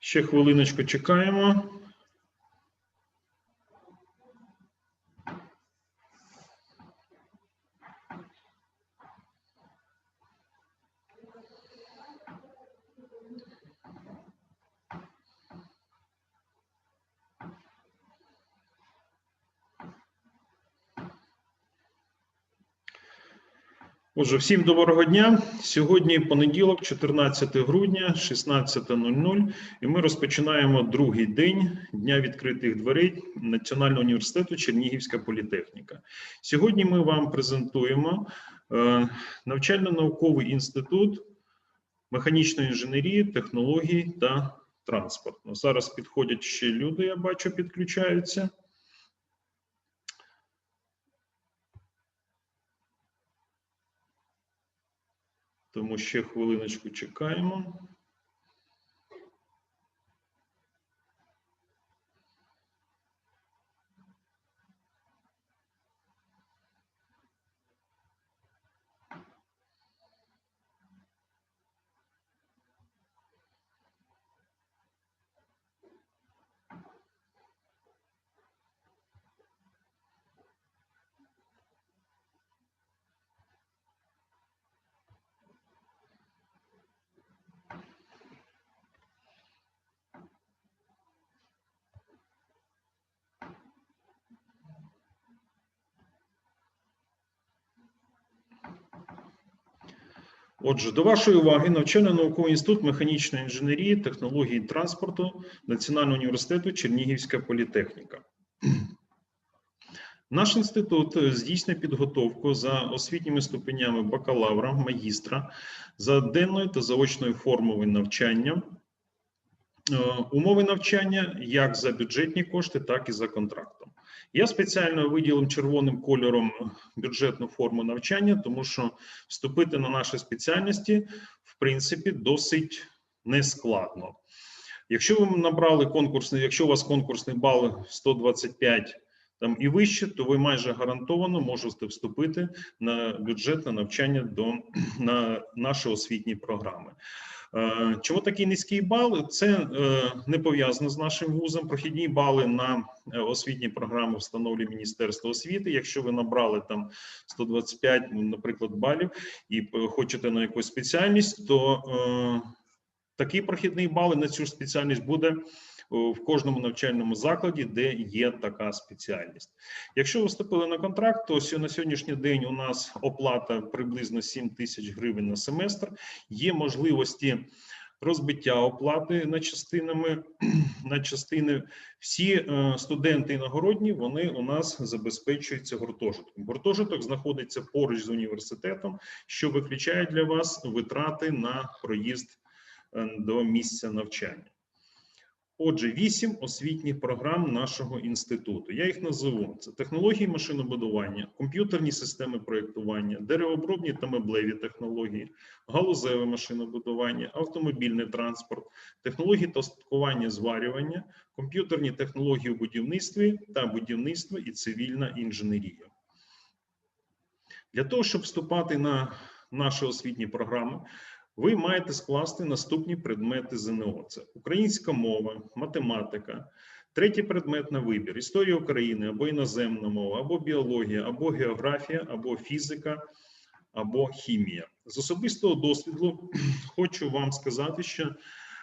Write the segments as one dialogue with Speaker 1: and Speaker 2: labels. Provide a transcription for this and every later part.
Speaker 1: Ще хвилиночку чекаємо. Отже, всім доброго дня. Сьогодні понеділок, 14 грудня, 16.00, і ми розпочинаємо другий день дня відкритих дверей Національного університету Чернігівська політехніка. Сьогодні ми вам презентуємо е, навчально-науковий інститут механічної інженерії, технологій та транспорту. Зараз підходять ще люди, я бачу, підключаються. Тому ще хвилиночку чекаємо. Отже, до вашої уваги навчально-науковий інститут механічної інженерії, технології транспорту Національного університету Чернігівська політехніка. Наш інститут здійснює підготовку за освітніми ступенями бакалавра, магістра, за денною та заочною формою навчання, Е, умови навчання як за бюджетні кошти, так і за контрактом. Я спеціально виділив червоним кольором бюджетну форму навчання, тому що вступити на наші спеціальності в принципі досить нескладно. Якщо ви набрали конкурсний, якщо у вас конкурсний бал 125 там і вище, то ви майже гарантовано можете вступити на бюджетне навчання до на наші освітні програми. Е, Чому такий низький бал? Це е, не пов'язано з нашим вузом. Прохідні бали на е, освітні програми встановлює Міністерство освіти. Якщо ви набрали там 125, ну, наприклад, балів і хочете на якусь спеціальність, то такий прохідний бал на цю спеціальність буде в кожному навчальному закладі, де є така спеціальність. Якщо ви вступили на контракт, то на сьогоднішній день у нас оплата приблизно 7 тисяч гривень на семестр. Є можливості розбиття оплати на частинами на частини. Всі е, студенти іногородні вони у нас забезпечуються гуртожитком. Гуртожиток знаходиться поруч з університетом, що виключає для вас витрати на проїзд е, до місця навчання. Отже, вісім освітніх програм нашого інституту. Я їх назову: це технології машинобудування, комп'ютерні системи проєктування, деревообробні та меблеві технології, галузеве машинобудування, автомобільний транспорт, технології та устаткування зварювання, комп'ютерні технології у будівництві та будівництво і цивільна інженерія. Для того, щоб вступати на наші освітні програми, ви маєте скласти наступні предмети ЗНО: це українська мова, математика, третій предмет на вибір: історія України або іноземна мова, або біологія, або географія, або фізика, або хімія. З особистого досвіду хочу вам сказати, що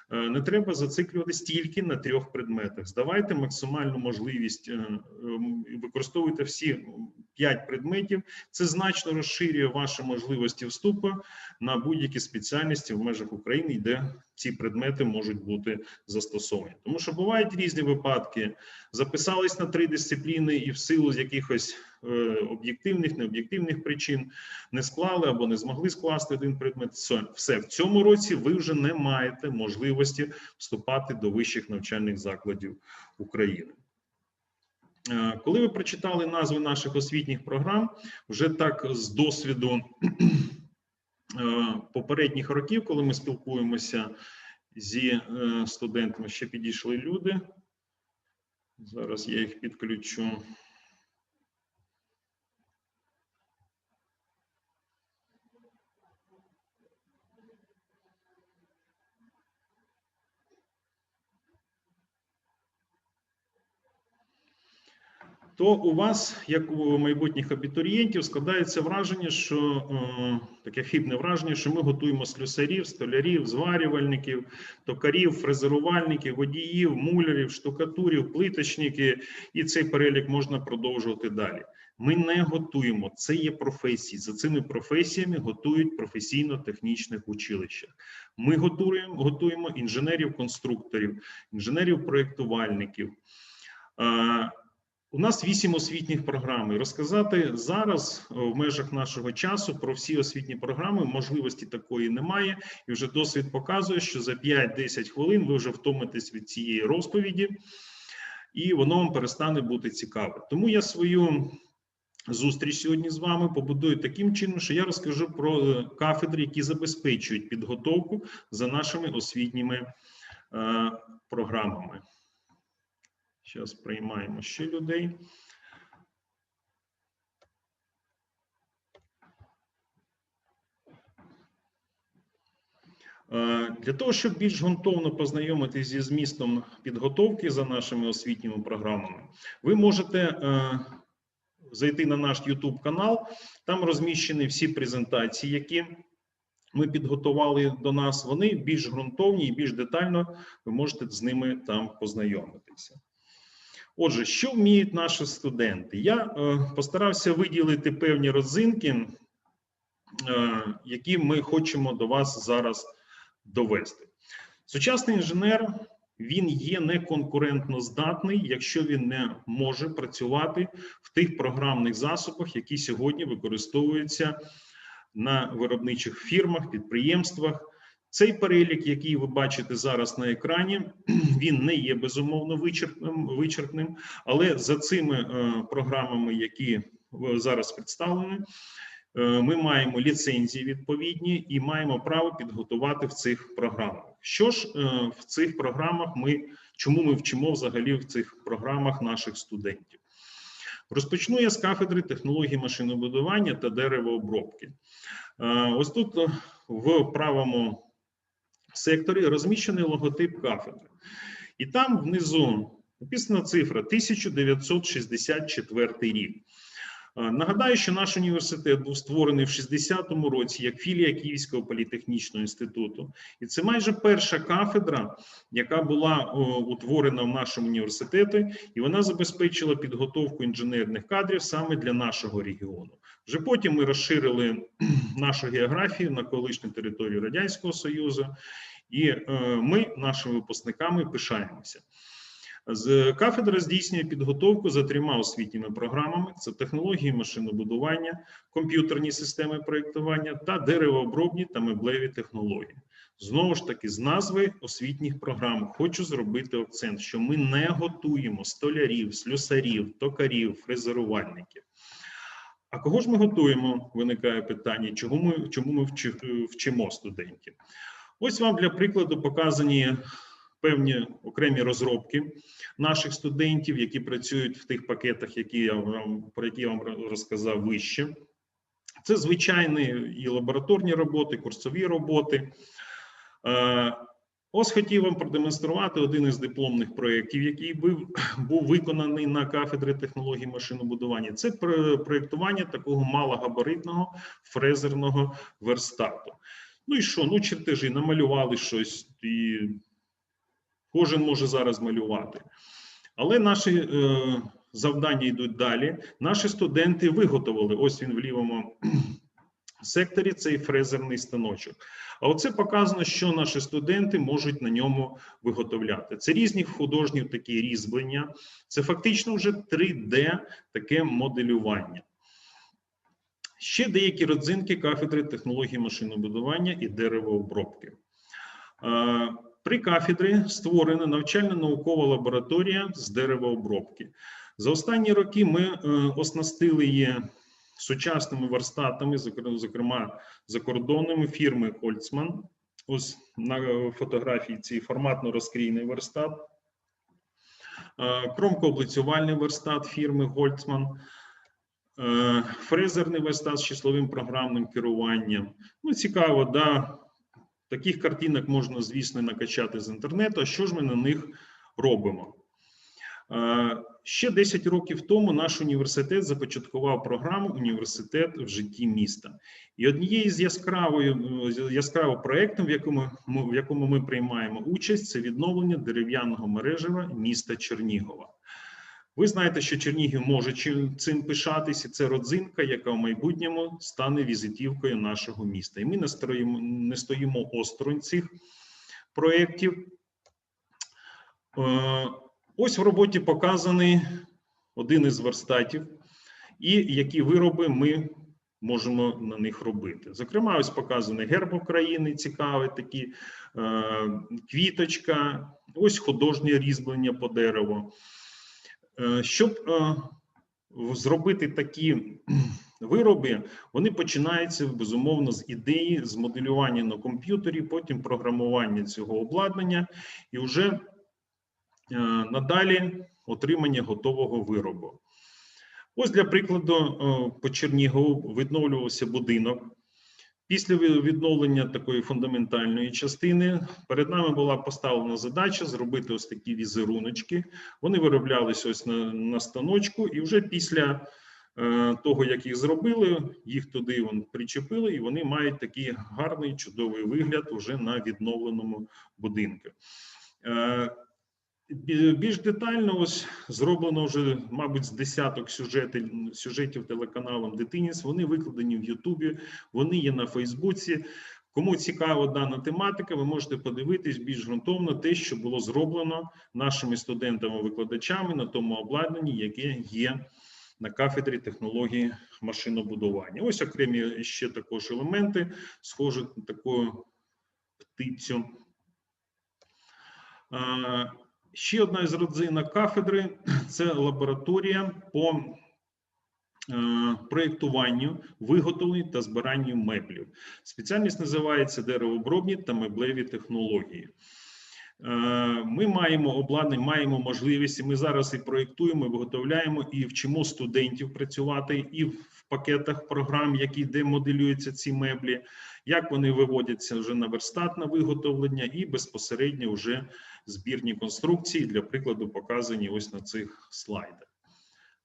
Speaker 1: не треба зациклюватись тільки на трьох предметах. Здавайте максимальну можливість, е, ем, використовуйте всі п'ять предметів. Це значно розширює ваші можливості вступу на будь-які спеціальності в межах України, де ці предмети можуть бути застосовані. Тому що бувають різні випадки. Записались на три дисципліни і в силу якихось е, об'єктивних, необ'єктивних причин не склали або не змогли скласти один предмет. Все, в цьому році ви вже не маєте можливості вступати до вищих навчальних закладів України. Е, Коли ви прочитали назви наших освітніх програм, вже так з досвіду е, попередніх років, коли ми спілкуємося зі е, студентами, ще підійшли люди. Зараз я їх підключу. То у вас, як у майбутніх абітурієнтів, складається враження, що е, таке хибне враження, що ми готуємо слюсарів, столярів, зварювальників, токарів, фрезерувальників, водіїв, мулярів, штукатурів, плиточників, і цей перелік можна продовжувати далі. Ми не готуємо, це є професії. За цими професіями готують професійно-технічних училищах. Ми готуємо, готуємо інженерів-конструкторів, інженерів-проєктувальників. У нас вісім освітніх програм. Розказати зараз е, в межах нашого часу про всі освітні програми можливості такої немає, і вже досвід показує, що за 5-10 хвилин ви вже втомитесь від цієї розповіді, і воно вам перестане бути цікаве. Тому я свою зустріч сьогодні з вами побудую таким чином, що я розкажу про е, кафедри, які забезпечують підготовку за нашими освітніми е, програмами. Зараз приймаємо ще людей. Е, Для того, щоб більш ґрунтовно познайомитися зі змістом підготовки за нашими освітніми програмами, ви можете е, зайти на наш YouTube канал. Там розміщені всі презентації, які ми підготували до нас. Вони більш ґрунтовні і більш детально ви можете з ними там познайомитися. Отже, що вміють наші студенти? Я е, постарався виділити певні родзинки, е, які ми хочемо до вас зараз довести. Сучасний інженер він є неконкурентно здатний, якщо він не може працювати в тих програмних засобах, які сьогодні використовуються на виробничих фірмах, підприємствах. Цей перелік, який ви бачите зараз на екрані, він не є безумовно вичерпним, вичерпним, але за цими е, програмами, які е, зараз представлені, е, ми маємо ліцензії відповідні і маємо право підготувати в цих програмах. Що ж в цих програмах ми чому ми вчимо взагалі в цих програмах наших студентів? Розпочну я з кафедри технології машинобудування та деревообробки. Ось тут в правому секторі розміщений логотип кафедри, і там внизу написана цифра 1964 рік. Е, Нагадаю, що наш університет був створений в 60-му році як філія Київського політехнічного інституту, і це майже перша кафедра, яка була утворена в нашому університеті, і вона забезпечила підготовку інженерних кадрів саме для нашого регіону. Вже потім ми розширили нашу географію на колишню територію Радянського Союзу, і е, ми нашими випускниками пишаємося. З кафедра здійснює підготовку за трьома освітніми програмами: це технології машинобудування, комп'ютерні системи проєктування та деревообробні та меблеві технології. Знову ж таки, з назви освітніх програм хочу зробити акцент, що ми не готуємо столярів, слюсарів, токарів, фрезерувальників. А кого ж ми готуємо? Виникає питання, чому ми чому ми вчимо студентів? Ось вам для прикладу показані певні окремі розробки наших студентів, які працюють в тих пакетах, які я вам про які я вам розказав вище. Це звичайні і лабораторні роботи, курсові роботи. Ось хотів вам продемонструвати один із дипломних проєктів, який був, виконаний на кафедрі технології машинобудування. Це проєктування такого малогабаритного фрезерного верстату. Ну і що? Ну, чертежі намалювали щось, і кожен може зараз малювати. Але наші е, завдання йдуть далі. Наші студенти виготовили ось він в лівому секторі цей фрезерний станочок. А оце показано, що наші студенти можуть на ньому виготовляти. Це різні художні такі різьблення, це фактично вже 3D таке моделювання. Ще деякі родзинки кафедри технології машинобудування і деревообробки. При кафедрі створена навчально-наукова лабораторія з деревообробки. За останні роки ми е, оснастили її сучасними верстатами, зокрема закордонними фірми Хольцман. Ось на фотографії цей форматно-розкрійний верстат, кромкооблицювальний верстат фірми Гольцман, фрезерний верстат з числовим програмним керуванням. Ну, цікаво, да. Таких картинок можна, звісно, накачати з інтернету. А що ж ми на них робимо? Е, Ще 10 років тому наш університет започаткував програму Університет в житті міста. І однією з яскравою яскравим проєктом, в якому ми в якому ми приймаємо участь, це відновлення дерев'яного мережева міста Чернігова. Ви знаєте, що Чернігів може цим пишатися. Це родзинка, яка в майбутньому стане візитівкою нашого міста. І ми не стоїмо, не стоїмо осторонь цих проєктів. Ось в роботі показаний один із верстатів, і які вироби ми можемо на них робити. Зокрема, ось показаний герб України, цікавий такі е, квіточка, ось художнє різьблення по дереву. Е, щоб е, зробити такі вироби, вони починаються безумовно з ідеї, з моделювання на комп'ютері, потім програмування цього обладнання, і вже надалі отримання готового виробу. Ось для прикладу, по Чернігову відновлювався будинок. Після відновлення такої фундаментальної частини перед нами була поставлена задача зробити ось такі візеруночки. Вони вироблялися ось на, на станочку, і вже після е, того, як їх зробили, їх туди вон причепили, і вони мають такий гарний чудовий вигляд уже на відновленому будинку. Е, більш детально ось зроблено вже, мабуть, з десяток сюжетів сюжетів телеканалом Дитиніс. Вони викладені в Ютубі, вони є на Фейсбуці. Кому цікава дана тематика, ви можете подивитись більш ґрунтовно те, що було зроблено нашими студентами-викладачами на тому обладнанні, яке є на кафедрі технології машинобудування. Ось окремі ще також елементи, схожі на таку птицю. Ще одна із родзинок кафедри це лабораторія по е, проєктуванню, виготовленню та збиранню меблів. Спеціальність називається деревообробні та меблеві технології. Е, ми маємо обладнання, маємо можливість. Ми зараз і проєктуємо, і виготовляємо і вчимо студентів працювати і в пакетах програм, які де моделюються ці меблі, як вони виводяться вже на верстат на виготовлення, і безпосередньо вже збірні конструкції, для прикладу, показані ось на цих слайдах.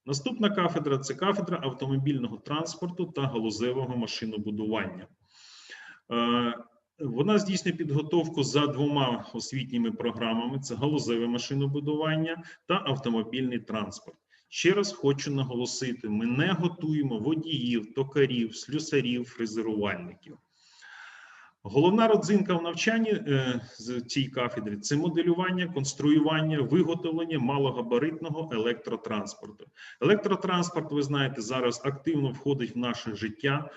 Speaker 1: Наступна кафедра це кафедра автомобільного транспорту та галузевого машинобудування. Вона здійснює підготовку за двома освітніми програмами: це галузеве машинобудування та автомобільний транспорт. Ще раз хочу наголосити: ми не готуємо водіїв, токарів, слюсарів, фрезерувальників. Головна родзинка в навчанні е, з цій кафедрі це моделювання, конструювання, виготовлення малогабаритного електротранспорту. Електротранспорт, ви знаєте, зараз активно входить в наше життя.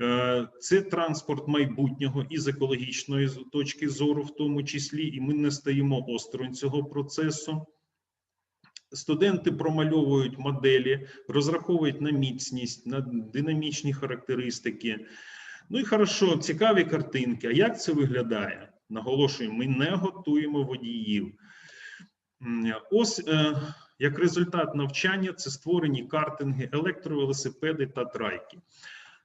Speaker 1: Е, це транспорт майбутнього і з екологічної точки зору, в тому числі, і ми не стаємо осторонь цього процесу. Студенти промальовують моделі, розраховують на міцність, на динамічні характеристики. Ну і хорошо, цікаві картинки. А як це виглядає? Наголошую, ми не готуємо водіїв. Ось е, як результат навчання це створені картинги, електровелосипеди та трайки.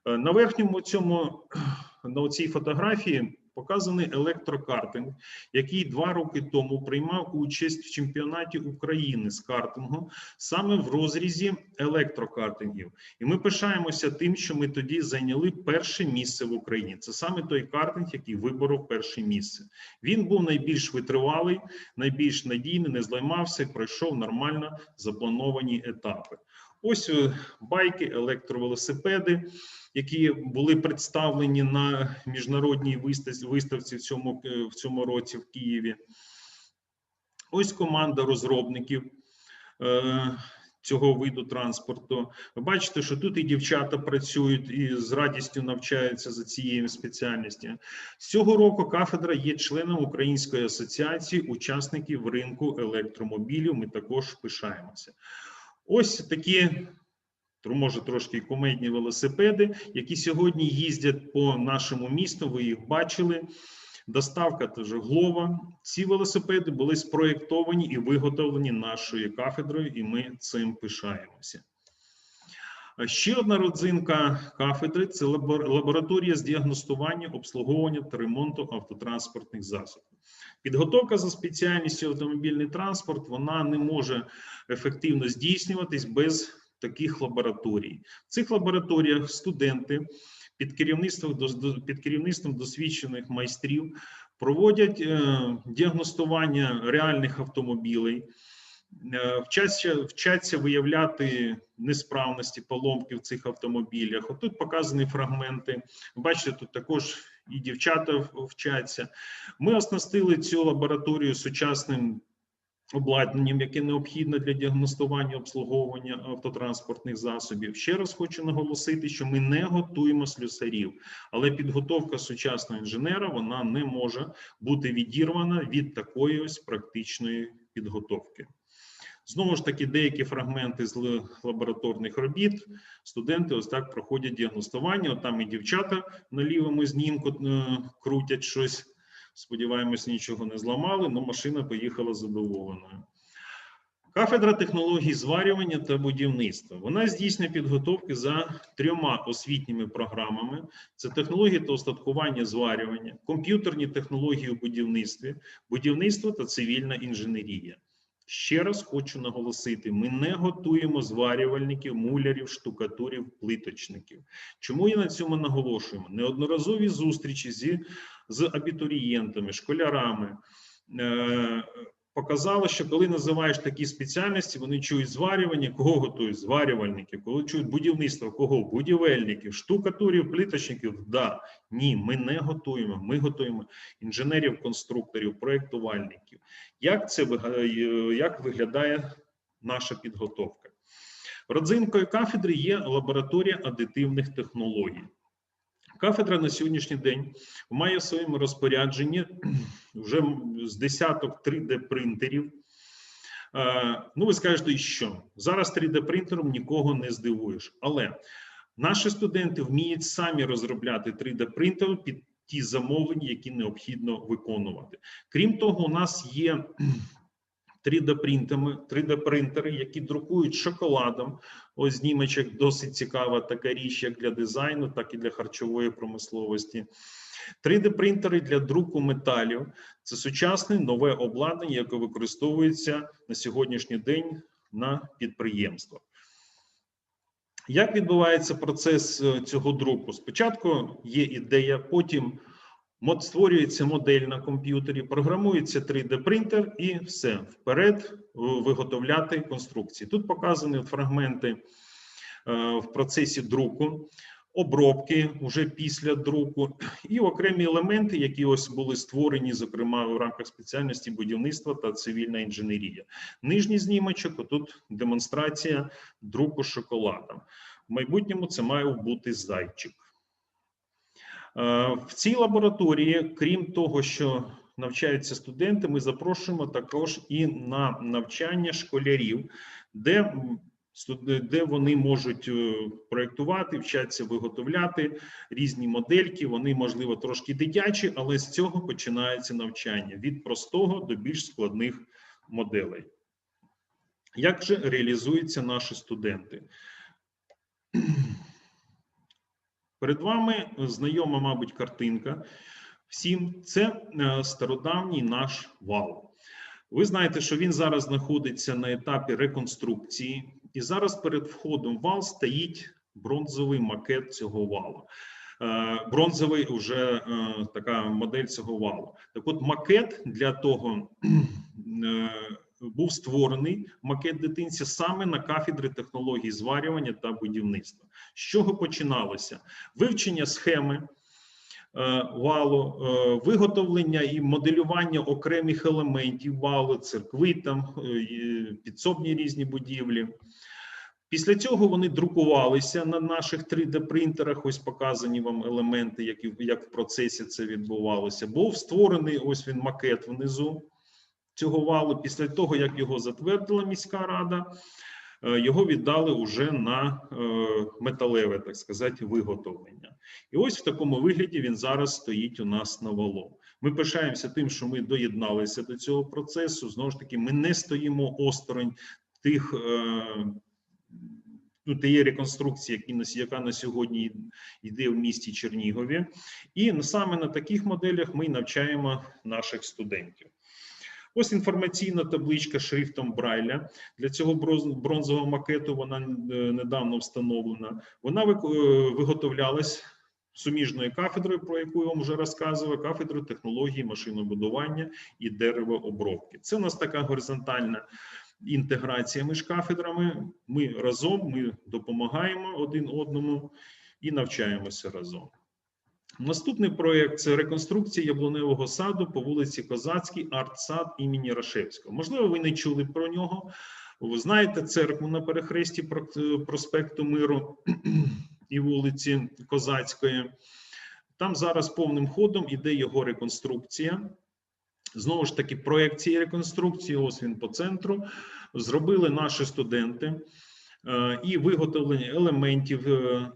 Speaker 1: Е, на верхньому цьому на цій фотографії показаний електрокартинг, який два роки тому приймав участь в чемпіонаті України з картингу саме в розрізі електрокартингів. І ми пишаємося тим, що ми тоді зайняли перше місце в Україні. Це саме той картинг, який виборов перше місце. Він був найбільш витривалий, найбільш надійний, не зламався, пройшов нормально заплановані етапи. Ось е, байки, електровелосипеди, які були представлені на міжнародній виставці в цьому е, в цьому році в Києві. Ось команда розробників е, цього виду транспорту. Ви бачите, що тут і дівчата працюють і з радістю навчаються за цією спеціальністю. З цього року кафедра є членом Української асоціації учасників ринку електромобілів. Ми також пишаємося. Ось такі, може трошки кумедні велосипеди, які сьогодні їздять по нашому місту. Ви їх бачили. Доставка теж глова. Ці велосипеди були спроєктовані і виготовлені нашою кафедрою, і ми цим пишаємося. Ще одна родзинка кафедри це лабор- лабораторія з діагностування, обслуговування та ремонту автотранспортних засобів. Підготовка за спеціальністю автомобільний транспорт вона не може ефективно здійснюватись без таких лабораторій. В цих лабораторіях студенти під керівництвом під керівництвом досвідчених майстрів проводять е, діагностування реальних автомобілей. Е, Вчаться, вчаться виявляти несправності, поломки в цих автомобілях. Отут показані фрагменти. Бачите, тут також і дівчата вчаться. Ми оснастили цю лабораторію сучасним обладнанням, яке необхідне для діагностування обслуговування автотранспортних засобів. Ще раз хочу наголосити, що ми не готуємо слюсарів, але підготовка сучасного інженера вона не може бути відірвана від такої ось практичної підготовки. Знову ж таки, деякі фрагменти з лабораторних робіт студенти ось так проходять діагностування. От там і дівчата на лівому знімку е, крутять щось. Сподіваємось, нічого не зламали, але машина поїхала задоволеною. Кафедра технологій зварювання та будівництва. Вона здійснює підготовки за трьома освітніми програмами: це технології та остаткування зварювання, комп'ютерні технології у будівництві, будівництво та цивільна інженерія. Ще раз хочу наголосити: ми не готуємо зварювальників, мулярів, штукатурів, плиточників. Чому я на цьому наголошуємо? Неодноразові зустрічі зі, з абітурієнтами, школярами е, показали, що коли називаєш такі спеціальності, вони чують зварювання, кого готують зварювальників, коли чують будівництво, кого будівельників, штукатурів, плиточників. Да, ні, ми не готуємо. Ми готуємо інженерів, конструкторів, проєктувальників. Як це е, як виглядає наша підготовка? Родзинкою кафедри є лабораторія адитивних технологій. Кафедра на сьогоднішній день має в своєму розпорядженні вже з десяток 3D-принтерів. Е, Ну, ви скажете, що? Зараз 3D-принтером нікого не здивуєш. Але наші студенти вміють самі розробляти 3D-принтери під ті замовлення, які необхідно виконувати. Крім того, у нас є 3D-принтери, 3D-принтери, які друкують шоколадом. Ось знімочок досить цікава така річ, як для дизайну, так і для харчової промисловості. 3D-принтери для друку металів це сучасне нове обладнання, яке використовується на сьогоднішній день на підприємствах. Як відбувається процес е, цього друку? Спочатку є ідея, потім мод- створюється модель на комп'ютері, програмується 3D-принтер і все вперед е, виготовляти конструкції. Тут показані фрагменти е, в процесі друку, обробки вже після друку, і окремі елементи, які ось були створені, зокрема в рамках спеціальності будівництва та цивільна інженерія. Нижній знімочок, тут демонстрація друку шоколадом. В майбутньому це має бути зайчик. Е, В цій лабораторії, крім того, що навчаються студенти, ми запрошуємо також і на навчання школярів, де, де вони можуть е, проєктувати, вчаться виготовляти різні модельки. Вони, можливо, трошки дитячі, але з цього починається навчання від простого до більш складних моделей. Як же реалізуються наші студенти? Перед вами знайома, мабуть, картинка. Всім це е, стародавній наш вал. Ви знаєте, що він зараз знаходиться на етапі реконструкції, і зараз перед входом в вал стоїть бронзовий макет цього валу. Е, Бронзовий уже е, така модель цього валу. Так от макет для того е, був створений макет дитинці саме на кафедрі технологій зварювання та будівництва. З чого починалося? Вивчення схеми е, валу, е, виготовлення і моделювання окремих елементів валу, церкви, там е, підсобні різні будівлі. Після цього вони друкувалися на наших 3D-принтерах. Ось показані вам елементи, як, як в процесі це відбувалося. Був створений ось він макет внизу цього валу. Після того, як його затвердила міська рада, е, його віддали уже на е, металеве, так сказати, виготовлення. І ось в такому вигляді він зараз стоїть у нас на валу. Ми пишаємося тим, що ми доєдналися до цього процесу. Знову ж таки, ми не стоїмо осторонь тих е, Ну, тієї реконструкції, які яка на сьогодні йде в місті Чернігові, і саме на таких моделях ми навчаємо наших студентів. Ось інформаційна табличка шрифтом Брайля. Для цього бронзового макету вона е, недавно встановлена. Вона е, виготовлялась суміжною кафедрою, про яку я вам вже розказував, кафедрою технології машинобудування і деревообробки. Це у нас така горизонтальна інтеграція між кафедрами. Ми разом ми допомагаємо один одному і навчаємося разом. Наступний проєкт це реконструкція яблуневого саду по вулиці Козацькій, арт-сад імені Рашевського. Можливо, ви не чули про нього. Ви знаєте церкву на перехресті проспекту Миру і вулиці Козацької. Там зараз повним ходом іде його реконструкція. Знову ж таки, проєкт цієї реконструкції, ось він по центру, зробили наші студенти е, і виготовлення елементів е,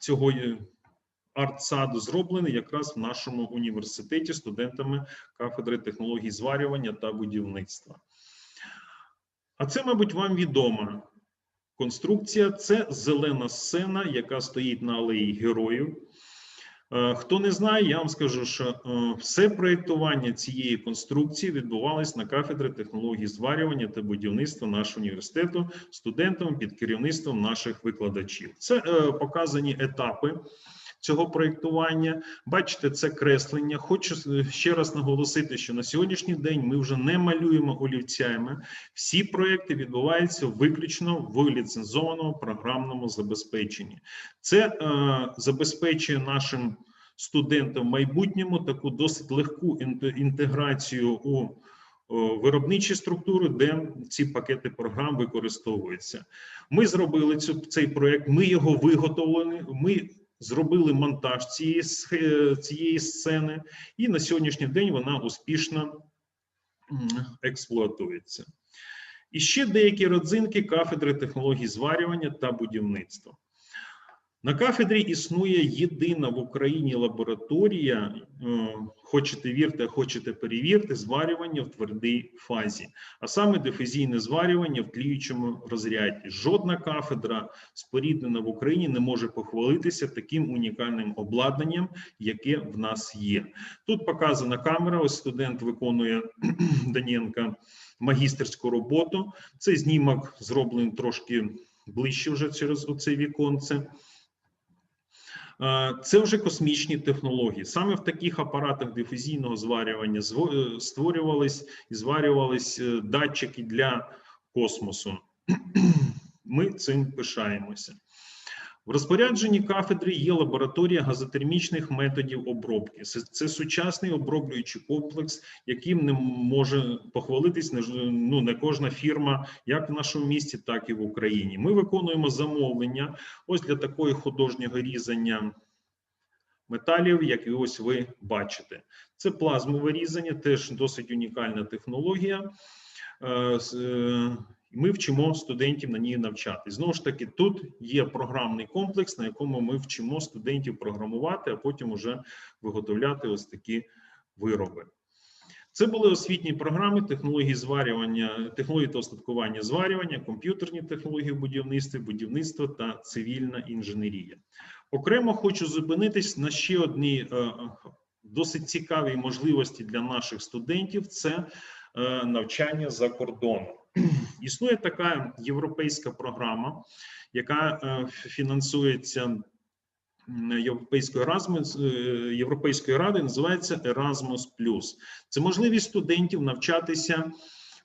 Speaker 1: цього арт-саду зроблений якраз в нашому університеті студентами кафедри технологій зварювання та будівництва. А це, мабуть, вам відома конструкція. Це зелена сцена, яка стоїть на алеї героїв. Е, Хто не знає, я вам скажу, що е, все проєктування цієї конструкції відбувалось на кафедрі технологій зварювання та будівництва нашого університету студентами під керівництвом наших викладачів. Це е, показані етапи цього проєктування. Бачите, це креслення. Хочу е, ще раз наголосити, що на сьогоднішній день ми вже не малюємо олівцями. Всі проекти відбуваються виключно в ліцензованому програмному забезпеченні. Це е, забезпечує нашим студентам в майбутньому таку досить легку інтеграцію у виробничі структури, де ці пакети програм використовуються. Ми зробили цю, цей проект, ми його виготовлені. Ми зробили монтаж цієї, цієї сцени, і на сьогоднішній день вона успішно експлуатується. І ще деякі родзинки кафедри технологій зварювання та будівництва. На кафедрі існує єдина в Україні лабораторія, е, хочете вірте, хочете перевірте, зварювання в твердій фазі, а саме дифузійне зварювання в тліючому розряді. Жодна кафедра споріднена в Україні не може похвалитися таким унікальним обладнанням, яке в нас є. Тут показана камера. Ось студент виконує Данєнка магістерську роботу. Цей знімок зроблений трошки ближче вже через оце віконце. Е, Це вже космічні технології. Саме в таких апаратах дифузійного зварювання е, створювались і зварювались е, датчики для космосу. Ми цим пишаємося. В розпорядженні кафедри є лабораторія газотермічних методів обробки. Це, сучасний оброблюючий комплекс, яким не може похвалитись ну, не кожна фірма, як в нашому місті, так і в Україні. Ми виконуємо замовлення ось для такої художнього різання металів, як і ось ви бачите. Це плазмове різання, теж досить унікальна технологія. Е, Ми вчимо студентів на ній навчатись. Знову ж таки, тут є програмний комплекс, на якому ми вчимо студентів програмувати, а потім уже виготовляти ось такі вироби. Це були освітні програми технології зварювання, технології та остаткування зварювання, комп'ютерні технології в будівництві, будівництво та цивільна інженерія. Окремо хочу зупинитись на ще одній е, досить цікавій можливості для наших студентів: це е, навчання за кордоном. Існує така європейська програма, яка е, фінансується е, Європейською радою, називається Erasmus+. Це можливість студентів навчатися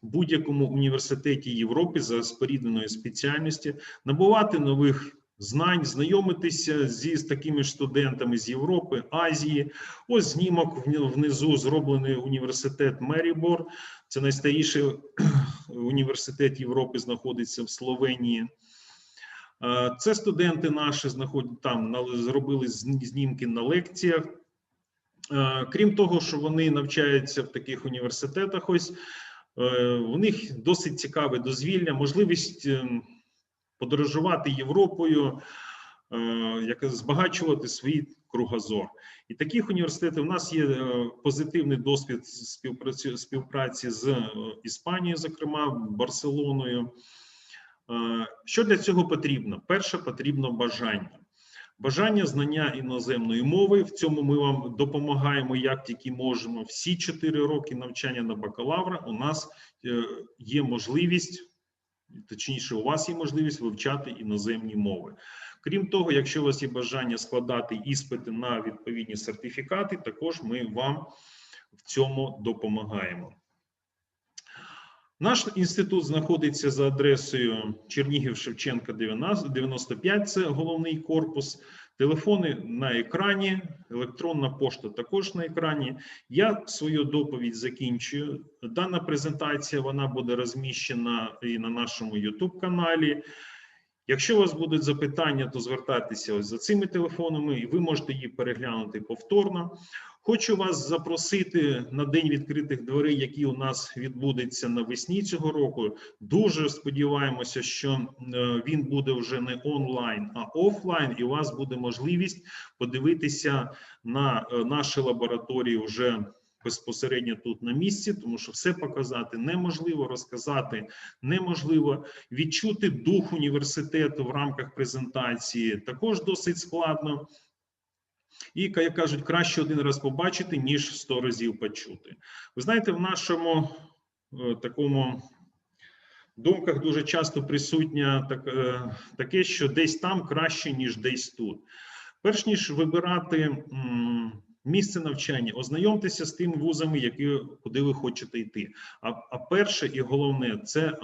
Speaker 1: будь-якому університеті Європи за спорідненої спеціальності, набувати нових знань, знайомитися зі з такими ж студентами з Європи, Азії. Ось знімок внизу зроблений університет Мерібор. Це найстаріший університет Європи, знаходиться в Словенії. Е, Це студенти наші знаходять там, зробили знімки на лекціях. Е, Крім того, що вони навчаються в таких університетах, ось е, у них досить цікаве дозвілля, можливість ем, подорожувати Європою, е, як збагачувати свій кругозор. І таких університетів у нас є е, позитивний досвід співпраці, співпраці з е, Іспанією, зокрема Барселоною. Що для цього потрібно? Перше, потрібно бажання. Бажання знання іноземної мови. В цьому ми вам допомагаємо як тільки можемо. Всі 4 роки навчання на бакалавра у нас е, є можливість, точніше, у вас є можливість вивчати іноземні мови. Крім того, якщо у вас є бажання складати іспити на відповідні сертифікати, також ми вам в цьому допомагаємо. Наш інститут знаходиться за адресою Чернігів Шевченка 95, це головний корпус. Телефони на екрані, електронна пошта також на екрані. Я свою доповідь закінчую. Дана презентація вона буде розміщена і на нашому YouTube каналі. Якщо у вас будуть запитання, то звертайтеся ось за цими телефонами, і ви можете її переглянути повторно. Хочу вас запросити на день відкритих дверей, який у нас відбудеться навесні цього року. Дуже сподіваємося, що е, він буде вже не онлайн, а офлайн, і у вас буде можливість подивитися на е, наші лабораторії вже безпосередньо тут на місці, тому що все показати неможливо, розказати неможливо. Відчути дух університету в рамках презентації також досить складно. І, як кажуть, краще один раз побачити, ніж сто разів почути. Ви знаєте, в нашому е, такому думках дуже часто присутня так, е, таке, що десь там краще, ніж десь тут. Перш ніж вибирати місце навчання, ознайомтеся з тими вузами, які, куди ви хочете йти. А, а перше і головне це е,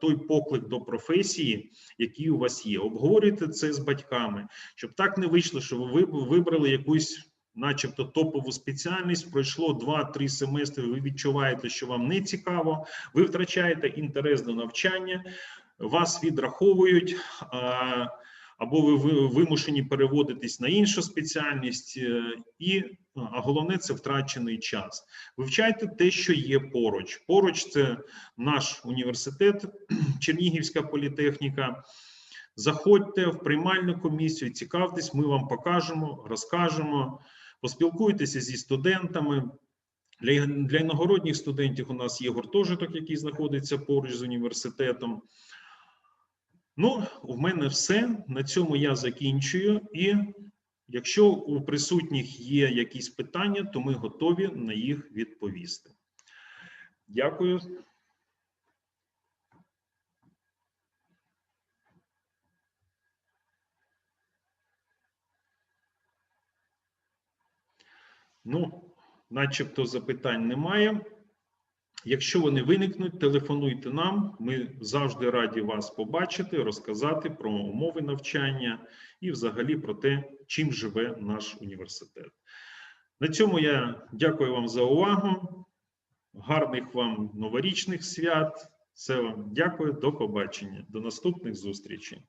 Speaker 1: той поклик до професії, який у вас є. Обговорюйте це з батьками, щоб так не вийшло, що ви вибрали якусь. Начебто топову спеціальність пройшло 2-3 семестри. Ви відчуваєте, що вам не цікаво, ви втрачаєте інтерес до навчання, вас відраховують, а, або ви вимушені переводитись на іншу спеціальність, е, і а головне це втрачений час. Вивчайте те, що є поруч. Поруч це наш університет, Чернігівська політехніка. Заходьте в приймальну комісію, цікавтесь, ми вам покажемо, розкажемо, поспілкуйтеся зі студентами. Для для іногородніх студентів у нас є гуртожиток, який знаходиться поруч з університетом. Ну, в мене все. На цьому я закінчую. І якщо у присутніх є якісь питання, то ми готові на їх відповісти. Дякую. Ну, начебто запитань немає. Якщо вони виникнуть, телефонуйте нам. Ми завжди раді вас побачити, розказати про умови навчання і, взагалі, про те, чим живе наш університет. На цьому я дякую вам за увагу. Гарних вам новорічних свят. Все вам дякую, до побачення, до наступних зустрічей.